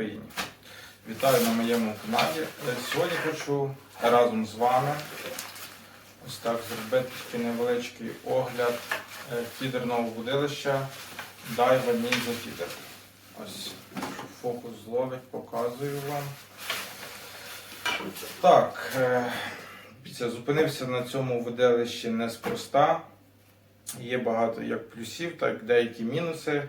Україні! Вітаю на моєму каналі. Е, Сьогодні хочу разом з вами ось так зробити такий невеличкий огляд е, фідерного будилища Daiwa Ninja Feeder. Ось фокус зловить, показую вам. Так, е, зупинився на цьому виделищі неспроста. Є багато як плюсів, так і деякі мінуси.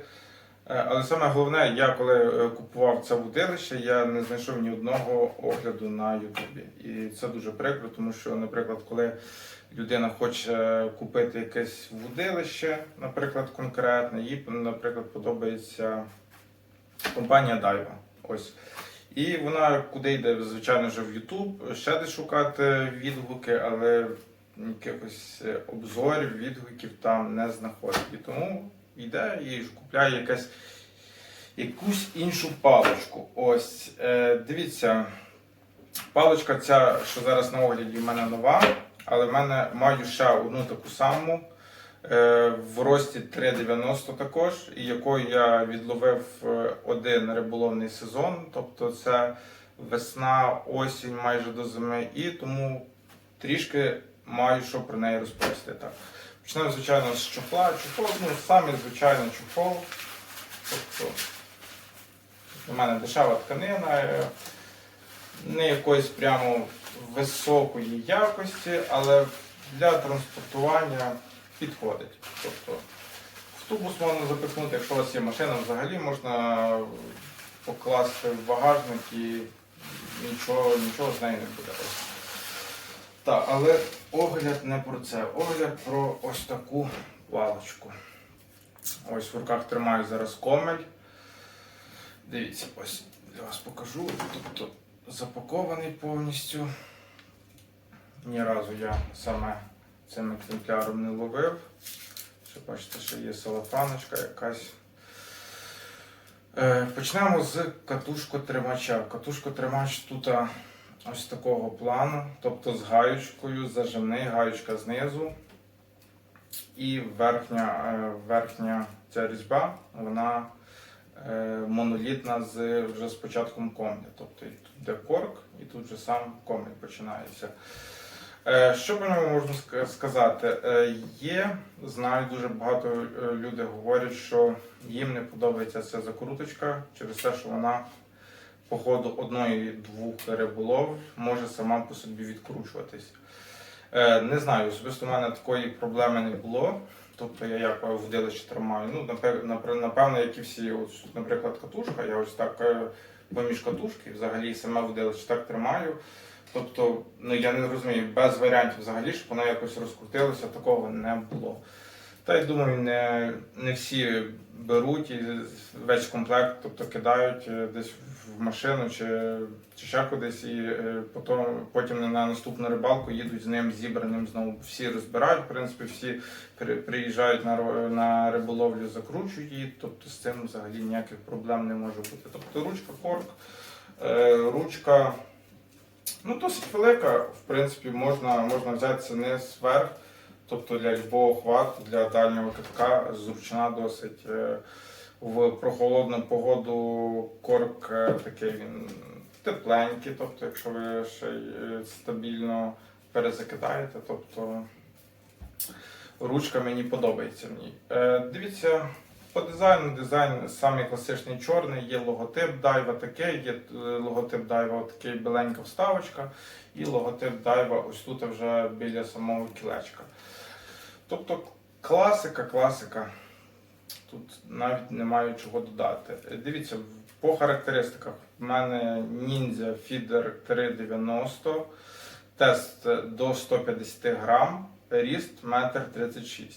Е, Але саме головне, я коли е, купував це вудилище, я не знайшов ні одного огляду на Ютубі. І це дуже прикро, тому що, наприклад, коли людина хоче купити якесь вудилище, наприклад, конкретне, їй, наприклад, подобається компанія Daiwa. Ось. І вона куди йде, звичайно ж, в YouTube, ще де шукати відгуки, але якихось е, обзорів, відгуків там не знаходить. І тому йде і купляє якась, якусь іншу паличку. Ось, е, дивіться, паличка ця, що зараз на огляді, в мене нова, але в мене маю ще одну таку саму. е, В рості 3,90 також, і якою я відловив е, один риболовний сезон, тобто це весна, осінь майже до зими, і тому трішки маю що про неї розповісти. Так. Почнемо, звичайно, з чохла. Чохол, ну, самий звичайний чохол. Тобто, у мене дешева тканина, е, не якоїсь прямо високої якості, але для транспортування підходить. Тобто, в тубус можна запихнути, якщо у вас є машина, взагалі можна покласти в багажник і нічого, нічого з нею не буде. Так, але огляд не про це. Огляд про ось таку паличку. Ось в руках тримаю зараз комель. Дивіться, ось для вас покажу. Тобто запакований повністю. Ні разу я саме цим екземпляром не ловив. Ще бачите, що є салафаночка якась. Е, Почнемо з катушкотримача. Катушкотримач тут ось такого плану, тобто з гаючкою, зажимний, гаючка знизу. І верхня, е, верхня ця різьба, вона е, монолітна з вже з початком комля. Тобто тут де корк, і тут вже сам комель починається. Е, Що про нього можна сказати? Є, знаю, дуже багато людей говорять, що їм не подобається ця закруточка через те, що вона по ходу одної-двох риболов може сама по собі відкручуватись. Е, Не знаю, особисто в мене такої проблеми не було. Тобто я як вдилище тримаю. Ну, напев- напев- напевно, як і всі, ось, наприклад, катушка, я ось так е, поміж катушки, взагалі саме вдилище так тримаю. Тобто, ну я не розумію, без варіантів взагалі, щоб вона якось розкрутилася, такого не було. Та й думаю, не, не всі беруть і весь комплект, тобто кидають е, десь в машину чи, чи ще кудись, і е, потім, потім на наступну рибалку їдуть з ним зібраним знову. Всі розбирають, в принципі, всі приїжджають на, на риболовлю, закручують її, тобто з цим взагалі ніяких проблем не може бути. Тобто ручка корк, е, ручка. Ну, досить велика, в принципі, можна, можна взяти це низ вверх, тобто для любого хвату, для дальнього катка зручна досить. Е, В прохолодну погоду корк е, такий він тепленький, тобто, якщо ви ще е, стабільно перезакидаєте, тобто ручка мені подобається в Дивіться, по дизайну дизайн самий класичний чорний, є логотип Дайва такий, є логотип Дайва такий біленька вставочка, і логотип Дайва ось тут вже біля самого кілечка. Тобто класика, класика. Тут навіть немає чого додати. Дивіться, по характеристиках в мене Ninja Feeder 390, тест до 150 грам, ріст 1,36 м.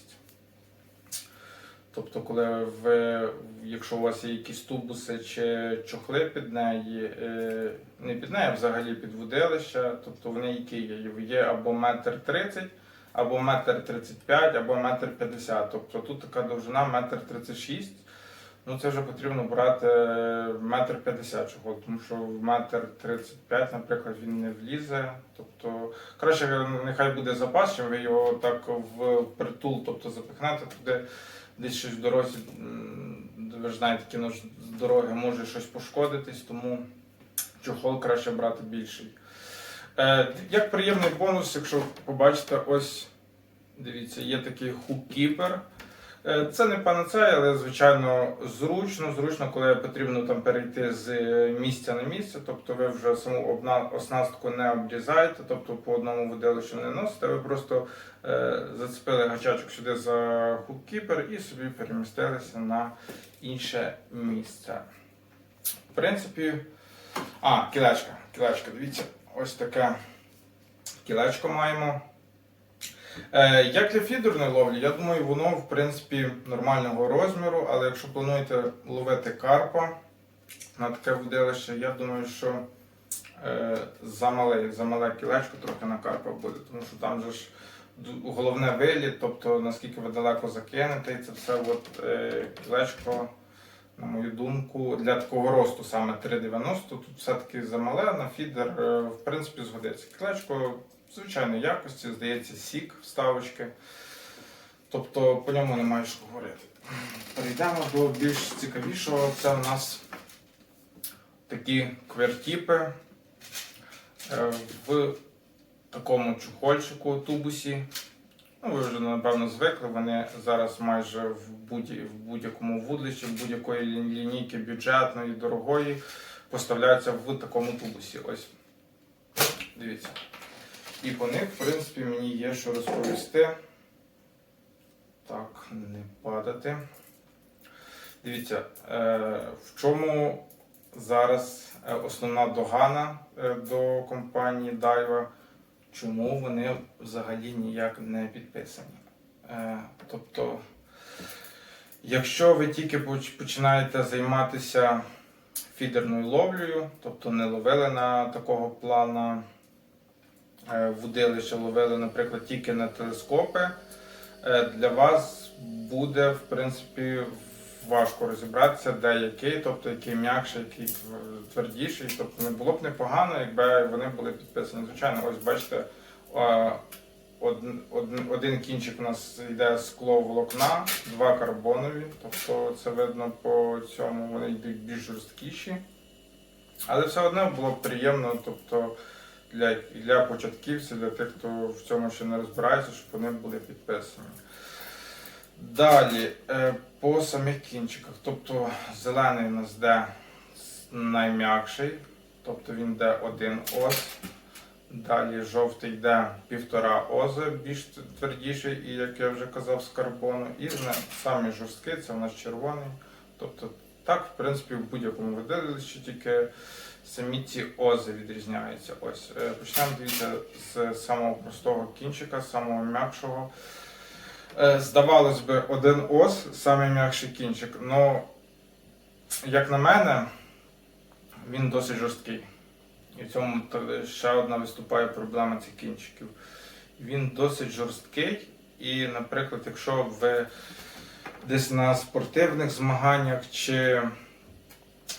Тобто, коли ви, якщо у вас є якісь тубуси чи чохли під неї, е, не під неї, а взагалі під водилище, тобто вони які є? Є або метр тридцять, або метр тридцять п'ять, або метр п'ятдесят. Тобто тут така довжина метр тридцять шість. Ну це вже потрібно брати метр п'ятдесят чого, тому що в метр тридцять п'ять, наприклад, він не влізе. Тобто краще нехай буде запас, чим ви його так в притул, тобто запихнете туди, десь щось в дорозі. Ви ж знаєте, кіно з дороги може щось пошкодитись, тому чохол краще брати більший. Е, як приємний бонус, якщо побачите, ось дивіться, є такий хуккіпер. Е, Це не панацея, але звичайно зручно. Зручно, коли потрібно там перейти з місця на місце. Тобто ви вже саму оснастку не обрізаєте, тобто по одному виделищу не носите. Ви просто е, зацепили гачачок сюди за хуккіпер і собі перемістилися на інше місце. В принципі, а, кілечка. Кілечка, дивіться, ось таке кілечко маємо. Е, Як для фідерної ловлі, я думаю, воно в принципі нормального розміру, але якщо плануєте ловити карпа на таке водилище, я думаю, що е, замале, замале кілечко трохи на карпа буде, тому що там же ж головне виліт, тобто наскільки ви далеко закинете, і це все от, е, кілечко, на мою думку, для такого росту саме 3,90, тут все-таки замале, на фідер, е, в принципі, згодиться. Кілечко звичайної якості, здається, сік вставочки. Тобто по ньому немає що говорити. Перейдемо до більш цікавішого. Це у нас такі квертіпи е, в такому чухольчику тубусі. Ну, ви вже напевно звикли. Вони зараз майже в будь- будь-якому вудлищі, в будь-якої лі- лінійки бюджетної, дорогої поставляються в такому тубусі. Ось. Дивіться. І по них, в принципі, мені є що розповісти. Так, не падати. Дивіться, е, в чому зараз е, основна догана е, до компанії Daiwa, чому вони взагалі ніяк не підписані. Е, тобто, якщо ви тільки починаєте займатися фідерною ловлею, тобто не ловили на такого плана е, вудилища, ловили, наприклад, тільки на телескопи, е, для вас буде, в принципі, важко розібратися, де який, тобто який м'якший, який твердіший. Тобто не було б непогано, якби вони були підписані. Звичайно, ось бачите, один кінчик у нас йде скло волокна, два карбонові, тобто це видно по цьому, вони йдуть більш жорсткіші. Але все одно було б приємно, тобто для, для початківців, для тих, хто в цьому ще не розбирається, щоб вони були підписані. Далі, е, по самих кінчиках. Тобто зелений у нас йде найм'якший, тобто він йде один ос. Далі жовтий йде півтора ози, більш твердіший, і як я вже казав, з карбону. І самі жорсткий, це у нас червоний. Тобто так, в принципі, в будь-якому виделищі, тільки самі ці ози відрізняються. Ось е, почнемо дивіться з самого простого кінчика, самого м'якшого. Е, Здавалось би, один ос, самий м'якший кінчик. Ну, як на мене, він досить жорсткий. І в цьому ще одна виступає проблема цих кінчиків. Він досить жорсткий, і, наприклад, якщо ви десь на спортивних змаганнях чи,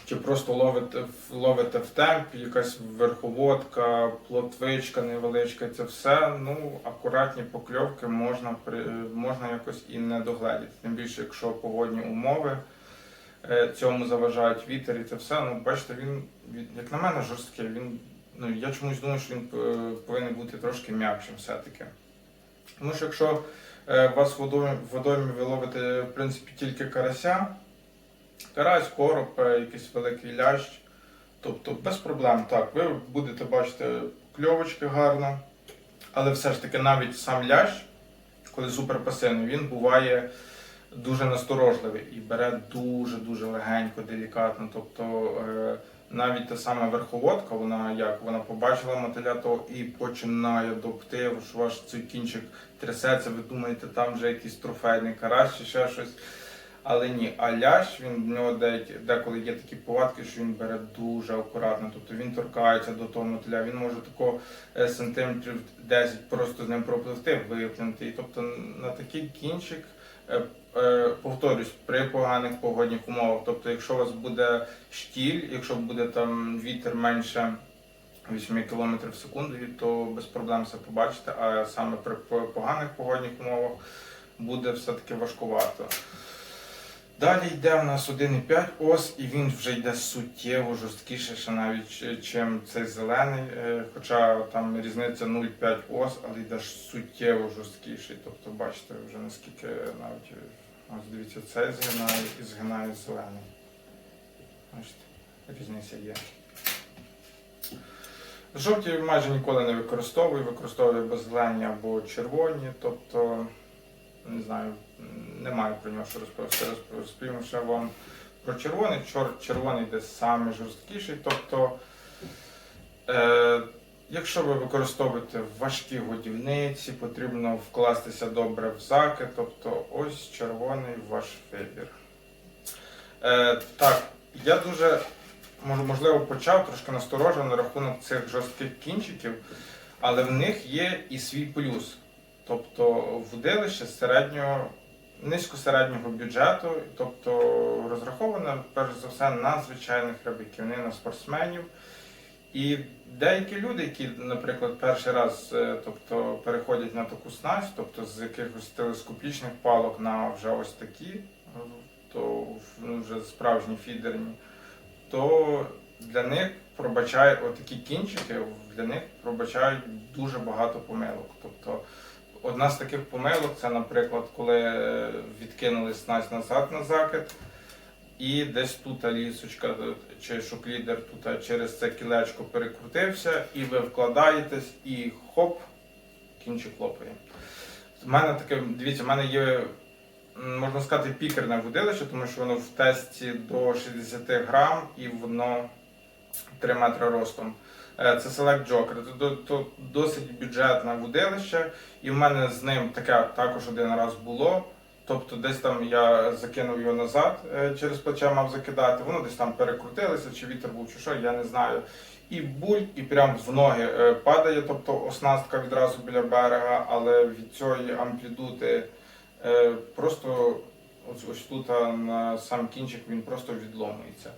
чи просто ловите, ловите в темпі, якась верховодка, плотвичка невеличка, це все, ну, акуратні покльовки можна, можна якось і не догледіти. Тим більше, якщо погодні умови е, цьому заважають вітер і це все. Ну, бачите, він, як на мене, жорсткий. Він, ну, я чомусь думаю, що він е, повинен бути трошки м'якшим все-таки. Тому що якщо е, вас водоймі ви ловите, в принципі, тільки карася, карась, короб, е, якийсь великий лящ, тобто без проблем. Так, ви будете бачити кльовочки гарно, але все ж таки навіть сам лящ, коли суперпасивний, він буває дуже насторожливий і бере дуже-дуже легенько, делікатно. Тобто е, навіть та сама верховодка, вона як вона побачила мотиля то і починає допти, що ваш цей кінчик трясеться, ви думаєте, там вже якийсь трофейний карась чи ще щось. Але ні, а лящ, він в нього деколи є такі повадки, що він бере дуже акуратно. Тобто він торкається до того мотиля, він може тако е, сантиметрів 10 просто з ним пропливти, виплюнути. Тобто на такий кінчик, е, е, повторюсь, при поганих погодних умовах. Тобто, якщо у вас буде штіль, якщо буде там вітер менше 8 км в секунду, то без проблем все побачите, а саме при поганих погодних умовах буде все-таки важкувато. Далі йде у нас 1,5 ос, і він вже йде суттєво жорсткіше, ще навіть ч- чим цей зелений, е, хоча там різниця 0,5 ос, але йде суттєво жорсткіший. Тобто бачите вже наскільки навіть е, ось дивіться, цей згинає і згинає зелений. Бачите, різниця є. Жовті майже ніколи не використовую, використовую або зелені або червоні, тобто не знаю, не маю про нього що розповісти. Розповім ще вам про червоний. Чор, червоний десь саме жорсткіший. Тобто, е, якщо ви використовуєте важкі годівниці, потрібно вкластися добре в закид, тобто ось червоний ваш вибір. Е, так, я дуже можливо почав трошки насторожено на рахунок цих жорстких кінчиків, але в них є і свій плюс. Тобто вудилище середнього, низько-середнього бюджету, тобто розраховане перш за все на звичайних рибаків, не на спортсменів. І деякі люди, які, наприклад, перший раз е, тобто, переходять на таку снасть, тобто з якихось телескопічних палок на вже ось такі, то ну, вже справжні фідерні, то для них пробачає отакі кінчики, для них пробачають дуже багато помилок. Тобто одна з таких помилок це, наприклад, коли е, відкинули снасть назад на закид, і десь тут лісочка е, чи шоклідер тут через це кілечко перекрутився, і ви вкладаєтесь, і хоп, кінчик лопає. У мене таке, дивіться, в мене є, можна сказати, пікерне вудилище, тому що воно в тесті до 60 грам і воно 3 метри ростом. Е, Це Select Joker. Це досить бюджетне вудилище, і в мене з ним таке також один раз було. Тобто десь там я закинув його назад, е, через плече мав закидати, воно десь там перекрутилося, чи вітер був, чи що, я не знаю. І буль, і прям в ноги е, падає, тобто оснастка відразу біля берега, але від цієї амплітуди просто ось тут на сам кінчик він просто відломується.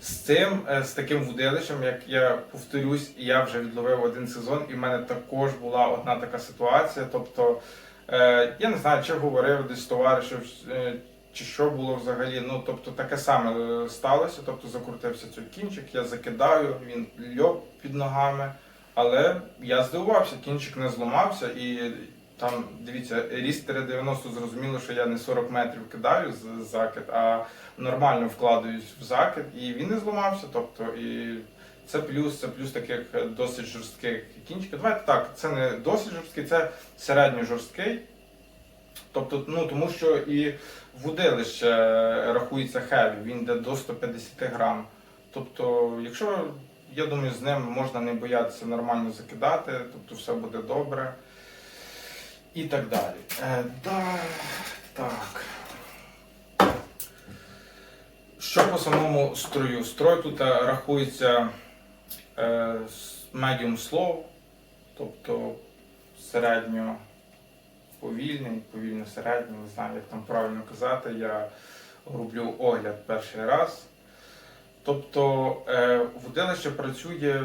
З цим, е, з таким вудилищем, як я повторюсь, я вже відловив один сезон, і в мене також була одна така ситуація. Тобто, е, я не знаю, чи говорив десь товаришів, е, чи що було взагалі. Ну, тобто, таке саме сталося. Тобто закрутився цей кінчик, я закидаю, він льоп під ногами. Але я здивувався, кінчик не зламався і. Там, дивіться, ріст 390 зрозуміло, що я не 40 метрів кидаю з закид, а нормально вкладаюсь в закид, і він не зламався. Тобто, і це плюс, це плюс таких е, досить жорстких кінчиків. Давайте так, це не досить жорсткий, це середньо жорсткий. Тобто, ну тому що і вудилище рахується хеві, він йде до 150 грам. Тобто, якщо я думаю, з ним можна не боятися нормально закидати, тобто все буде добре. І так далі. Е, да, так. Що по самому строю? Строй тут е, рахується е, medium slow, тобто середньо повільний, повільно середній, не знаю, як там правильно казати. Я роблю огляд перший раз. Тобто е, водилище працює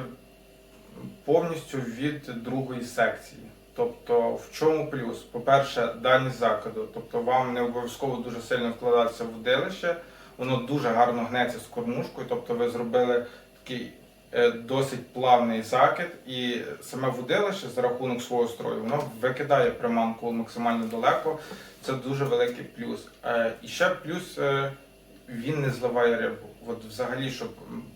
повністю від другої секції. Тобто, в чому плюс? По-перше, дальність закиду. Тобто вам не обов'язково дуже сильно вкладатися в водилище, воно дуже гарно гнеться з кормушкою, тобто ви зробили такий е, досить плавний закид, і саме водилище за рахунок свого строю, воно викидає приманку максимально далеко. Це дуже великий плюс. Е, і ще плюс е, він не зливає рибу. От взагалі, щоб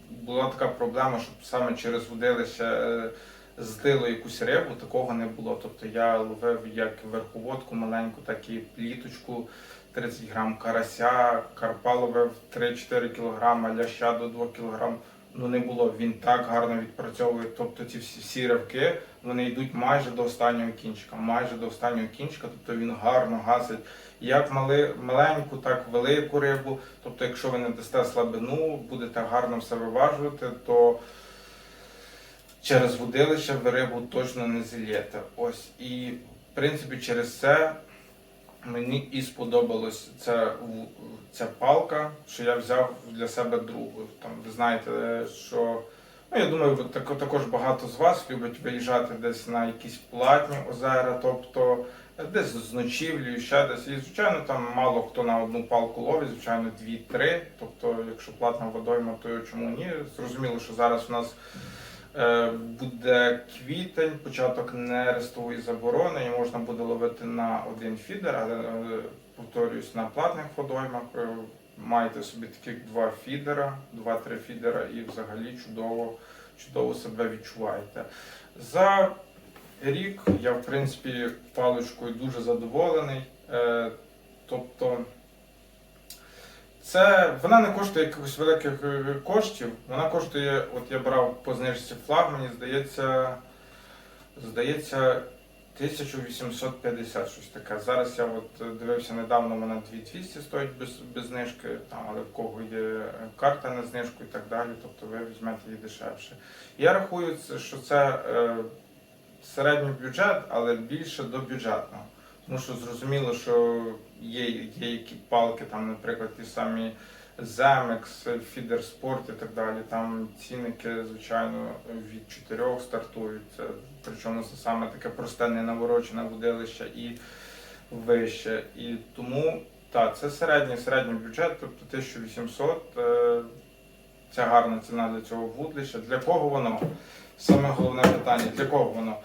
була така проблема, щоб саме через водилище е, здило якусь рибу, такого не було. Тобто я ловив як верховодку маленьку, так і пліточку 30 грам карася, карпа ловив 3-4 кілограми, ляща до 2 кілограм. ну не було. Він так гарно відпрацьовує. Тобто ці всі, всі ривки вони йдуть майже до останнього кінчика, майже до останнього кінчика. Тобто він гарно гасить як мали, маленьку, так велику рибу. Тобто, якщо ви не дасте слабину, будете гарно все виважувати, то через водилище ви рибу точно не зільєте. Ось і в принципі через це мені і сподобалось ця, ця палка, що я взяв для себе другу. Там ви знаєте, що ну я думаю, так- також багато з вас любить виїжджати десь на якісь платні озера, тобто десь з ночівлею, ще десь. І звичайно, там мало хто на одну палку ловить, звичайно, дві-три. Тобто, якщо платна водойма, то чому ні? Зрозуміло, що зараз у нас. Е, Буде квітень, початок нерестової заборони, і можна буде ловити на один фідер, але е, повторюсь, на платних водоймах е, маєте собі таких два фідера, два-три фідера, і взагалі чудово, чудово себе відчуваєте. За рік я, в принципі, паличкою дуже задоволений. Тобто це вона не коштує якихось великих е, коштів. Вона коштує, от я брав по знижці флаг, мені здається, здається, 1850 щось таке. Зараз я от е, дивився недавно, вона 2200 стоїть без, без знижки, там, але в кого є карта на знижку і так далі, тобто ви візьмете її дешевше. Я рахую, що це е, середній бюджет, але більше до бюджетного. Тому що зрозуміло, що є, є які палки, там, наприклад, ті самі Земекс, Фідер Спорт і так далі. Там цінники, звичайно, від 4 стартують. Це, причому це саме таке просте, ненаворочене водилище і вище. І тому так, це середній середній бюджет, тобто 1800. е, Це гарна ціна для цього вудлища. Для кого воно? Саме головне питання, для кого воно?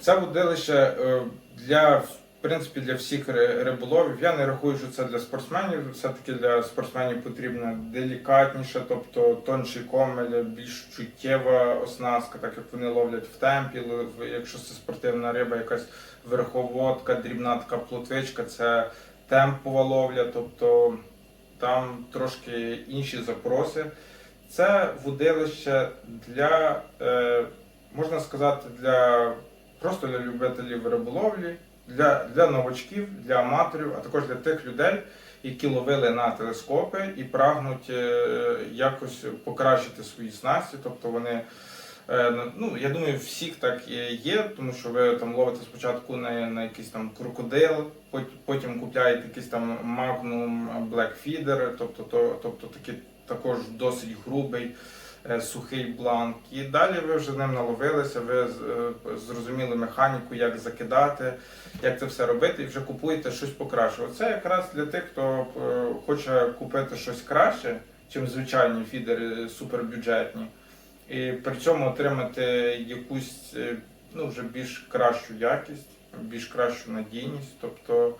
Це водилище е, для, принципі, для всіх риболовів. Я не рахую, що це для спортсменів. Все-таки для спортсменів потрібно делікатніше, тобто тонший комель, більш чуттєва оснастка, так як вони ловлять в темпі. Якщо це спортивна риба, якась верховодка, дрібна така плотвичка, це темпова ловля, тобто там трошки інші запроси. Це водилище для, е, можна сказати, для просто для любителів риболовлі, для, для новачків, для аматорів, а також для тих людей, які ловили на телескопи і прагнуть е, якось покращити свої снасті. Тобто вони, е, ну я думаю, всіх так є, тому що ви там ловите спочатку на, на якийсь там крокодил, потім купляєте якийсь там Black Feeder, тобто, то, тобто такий також досить грубий. Е, Сухий бланк, і далі ви вже ним наловилися, ви е, зрозуміли механіку, як закидати, як це все робити, і вже купуєте щось покраще. Оце якраз для тих, хто е, хоче купити щось краще, чим звичайні фідери супербюджетні, і при цьому отримати якусь ну, вже більш кращу якість, більш кращу надійність. Тобто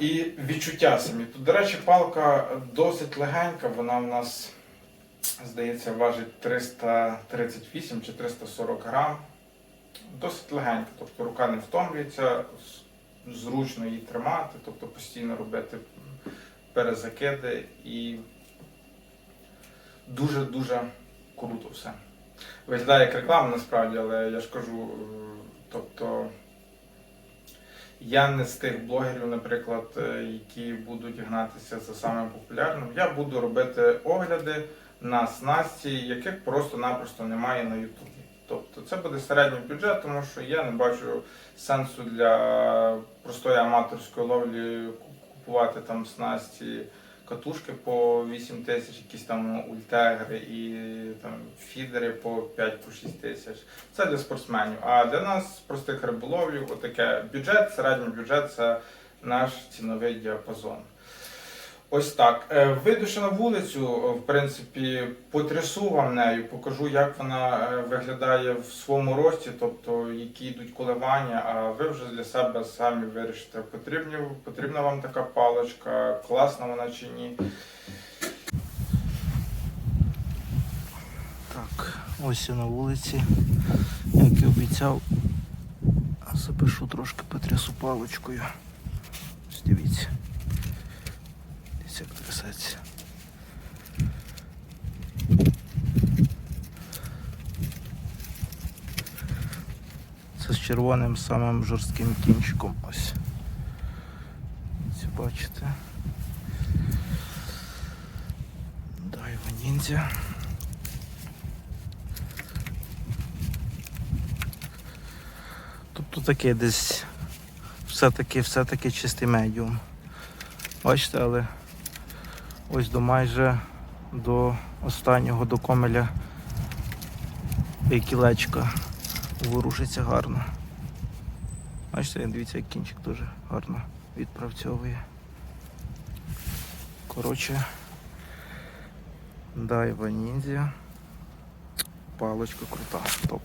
і відчуття самі. Тут, до речі, палка досить легенька, вона в нас, здається, важить 338 чи 340 грам. Досить легенька, тобто рука не втомлюється, зручно її тримати, тобто постійно робити перезакиди і дуже-дуже круто все. Виглядає як реклама насправді, але я ж кажу, е, тобто. Я не з тих блогерів, наприклад, е, які будуть гнатися за самим популярним. Я буду робити огляди на снасті, яких просто-напросто немає на Ютубі. Тобто це буде середній бюджет, тому що я не бачу сенсу для простої аматорської ловлі купувати там снасті катушки по 8 тисяч, якісь там ультегри і там фідери по 5-6 тисяч. Це для спортсменів. А для нас, простих риболовлів, отаке бюджет, середній бюджет це наш ціновий діапазон. Ось так. Е, на вулицю, в принципі, потрясу вам нею, покажу, як вона е, виглядає в своєму рості, тобто які йдуть коливання, а ви вже для себе самі вирішите, потрібні, потрібна вам така паличка, класна вона чи ні. Так, ось я на вулиці, як і обіцяв, запишу трошки потрясу паличкою. Ось дивіться. Дивіться, як трясеться. Це з червоним самим жорстким кінчиком ось. Це бачите. Дайва ніндзя. Тобто таке десь все-таки все-таки чистий медіум. Бачите, але ось до майже до останнього до комеля і кілечка ворушиться гарно. Бачите, дивіться, як кінчик дуже гарно відпрацьовує. Коротше, дайва ніндзя. Паличка крута, топ.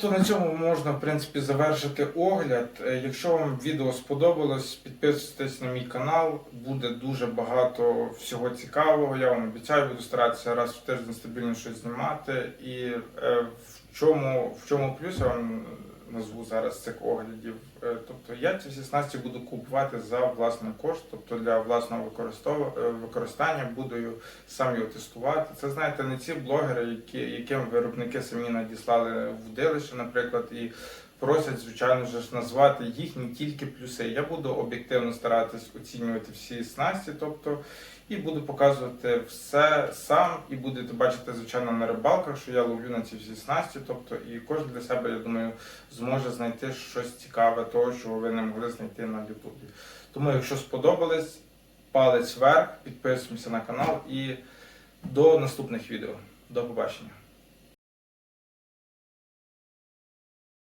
Тобто на цьому можна в принципі завершити огляд. Е, Якщо вам відео сподобалось, підписуйтесь на мій канал. Буде дуже багато всього цікавого. Я вам обіцяю, буду старатися раз в тиждень стабільно щось знімати. І е, в чому в чому плюс я вам назву зараз цих оглядів. Е, Тобто я ці всі снасті буду купувати за власний кошт, тобто для власного е, використання буду сам його тестувати. Це знаєте, не ці блогери, які, яким виробники самі надіслали в дилище, наприклад, і просять, звичайно ж, назвати їхні тільки плюси. Я буду об'єктивно старатись оцінювати всі снасті, тобто і буду показувати все сам, і будете бачити, звичайно, на рибалках, що я ловлю на ці всі снасті. Тобто, і кожен для себе, я думаю, зможе знайти щось цікаве, того, чого ви не могли знайти на Ютубі. Тому, якщо сподобались, палець вверх, підписуємося на канал і до наступних відео. До побачення.